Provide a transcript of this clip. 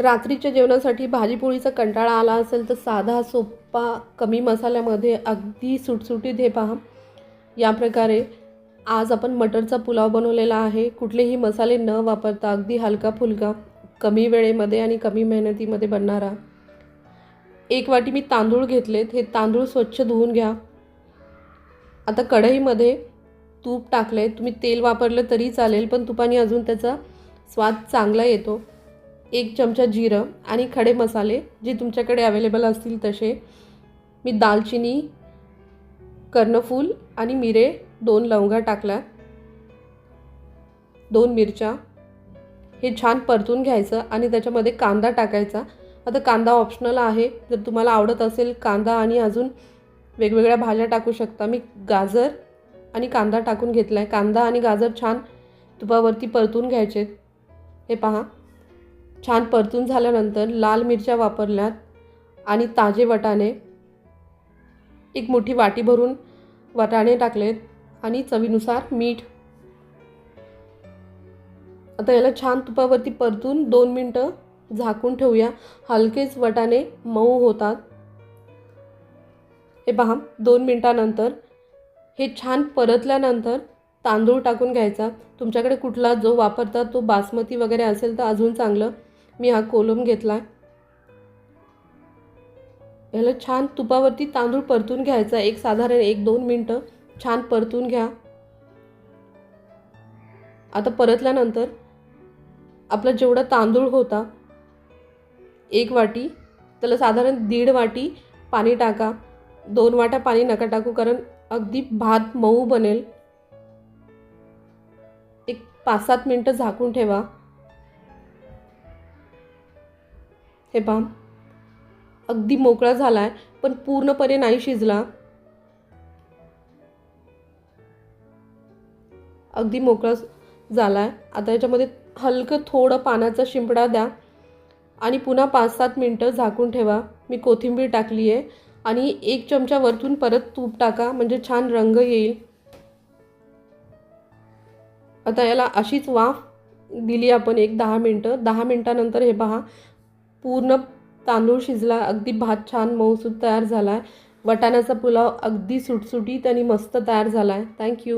रात्रीच्या जेवणासाठी भाजीपोळीचा कंटाळा आला असेल तर साधा सोपा कमी मसाल्यामध्ये अगदी सुटसुटीत हे पहा. या प्रकारे आज आपण मटरचा पुलाव बनवलेला आहे. कुठलेही मसाले न वापरता अगदी हलका फुलका कमी वेळेमध्ये आणि कमी मेहनतीमध्ये बनणारा. एक वाटी मी तांदूळ घेतलेत. हे तांदूळ स्वच्छ धुवून घ्या. आता कढईमध्ये तूप टाकले तुम्ही तेल वापरलं तरी चालेल पण तुपाने अजून त्याचा स्वाद चांगला येतो. एक चमचा जिरं आणि खडे मसाले जे तुमच्याकडे अवेलेबल असतील तसे. मी दालचिनी कर्णफूल आणि मिरे दोन लवंगा टाकल्या दोन मिरच्या. हे छान परतून घ्यायचं आणि त्याच्यामध्ये कांदा टाकायचा. आता कांदा ऑप्शनल आहे. जर तुम्हाला आवडत असेल कांदा आणि अजून वेगवेगळ्या भाज्या टाकू शकता. मी गाजर आणि कांदा टाकून घेतला आहे कांदा आणि गाजर छान तुपावरती परतून घ्यायचे. हे पहा. छान परतून झाल्यानंतर लाल मिरच्या वापरल्यात आणि ताजे वटाणे एक मोठी वाटी भरून वटाणे टाकलेत आणि चवीनुसार मीठ. आता याला छान तुपावरती परतून दोन मिनटं झाकून ठेवूया. हलकेच वटाणे मऊ होतात. हे पहा दोन मिनटानंतर हे छान परतल्यानंतर तांदूळ टाकून घ्यायचा. तुमच्याकडे कुठला जो वापरता तो बासमती वगैरे असेल तर अजून चांगलं. मी हा कोलम घेतला याला छान तुपावरती तांदूळ परतून घ्यायचा एक साधारण एक दोन मिनटं छान परतून घ्या. आता परतल्यानंतर आपला जेवढा तांदूळ होता एक वाटी त्याला साधारण दीड वाटी पाणी टाका. दोन वाट्या पाणी नका टाकू कारण अगदी भात मऊ बनेल. एक पाच सात मिनटं झाकून ठेवा. हे पहा. अगदी मोकळा झाला आहे पण पूर्णपणे नाही शिजला. अगदी मोकळा झाला आहे आता याच्यामध्ये हलकं थोडं पाण्याचा शिंपडा द्या आणि पुन्हा पाच सात मिनटं झाकून ठेवा. मी कोथिंबीर टाकली आहे आणि एक चमचा वरतून परत तूप टाका म्हणजे छान रंग येईल. आता याला अशीच वाफ दिली आपण एक दहा मिनटं. दहा मिनटानंतर हे पहा पूर्ण तांदूळ शिजला अगदी भात छान मऊसूद तयार झाला आहे वटाण्याचा पुलाव अगदी सुटसुटीत आणि मस्त तयार झाला आहे थँक्यू